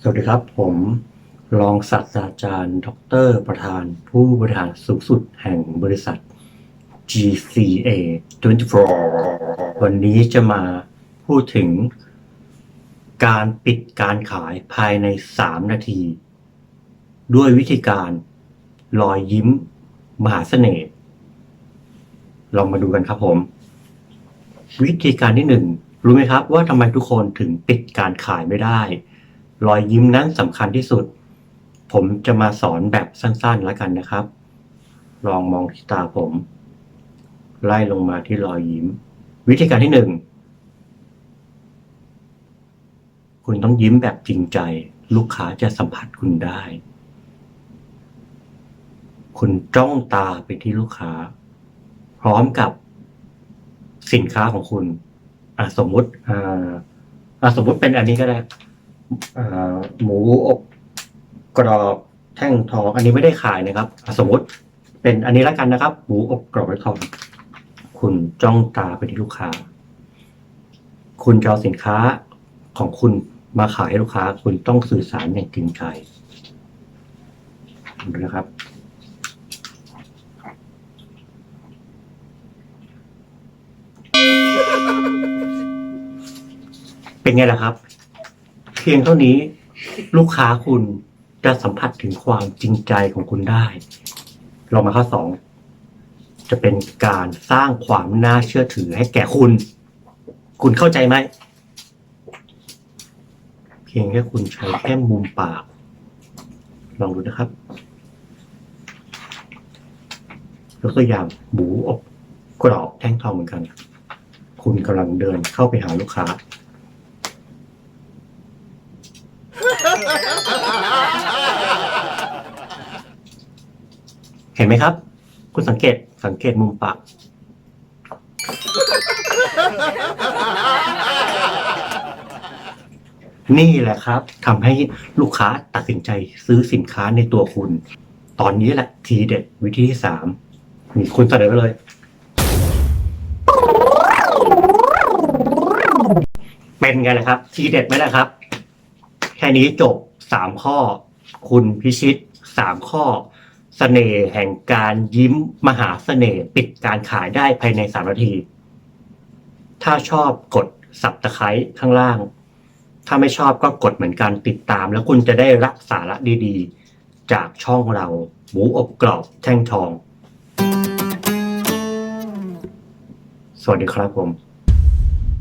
สวัสดีครับ ผมรองศาสตราจารย์ ดร ประธาน ผู้บริหารสูงสุดแห่งบริษัท GCA 24 วันนี้จะมาพูดถึง การปิดการขายภายใน 3 นาที ด้วยวิธีการรอยยิ้มมหาเสน่ห์ลองมาดูกันครับผม วิธีการที่หนึ่งรู้ไหมครับว่าทำไมทุกคนถึงปิดการขายไม่ได้ รอยยิ้มนั้นสำคัญที่สุด ผมจะมาสอนแบบสั้นๆแล้วกันนะครับ ลองมองที่ตาผม ไล่ลงมาที่รอยยิ้ม วิธีการที่หนึ่งคุณต้องยิ้มแบบจริงใจ ลูกค้าจะสัมผัสคุณได้ คุณจ้องตาไปที่ลูกค้า พร้อมกับสินค้าของคุณ อะสมมุติอ่าสมมุติเป็นอันนี้ก็ได้ หมูอบกรอบแท่งทองอันนี้ไม่ได้ขายนะครับสมมติเป็นอันนี้แล้วกันนะครับ หมูอบกรอบแท่งทอง คุณจ้องตาไปที่ลูกค้า คุณจะเอาสินค้าของคุณมาขายให้ลูกค้า คุณต้องสื่อสารอย่างจริงใจดูนะครับเป็นไงล่ะครับ พียงเท่านี้ ลูกค้าคุณจะสัมผัสถึงความจริงใจของคุณได้ลองมาข้อสองจะเป็นการสร้างความน่าเชื่อถือให้แก่คุณ คุณเข้าใจไหม เพียงแค่คุณใช้แค่มุมปาก ลองดูนะครับยกตัวอย่างหมูอบกรอบแท่งทองเหมือนกัน คุณกำลังเดินเข้าไปหาลูกค้า เห็นไหมครับ คุณสังเกตสังเกตมุมปากนี่แหละครับทำให้ลูกค้าตัดสินใจซื้อสินค้าในตัวคุณ ตอนนี้แหละทีเด็ดวิธีที่สามมีคุณเสนอไปเลย เป็นไงล่ะครับ ทีเด็ดไหมล่ะครับ แค่นี้จบสามข้อ คุณพิชิตสามข้อ สน่ห์แห่งการยิ้มมหาเสน่ห์ปิดการขายได้ภายในสามนาที ถ้าชอบกดสับตะไคร้ข้างล่าง ถ้าไม่ชอบก็กดเหมือนกันติดตาม แล้วคุณจะได้รับสาระดีๆ จากช่องเรา หมูอบกรอบแท่งทอง สวัสดีครับผม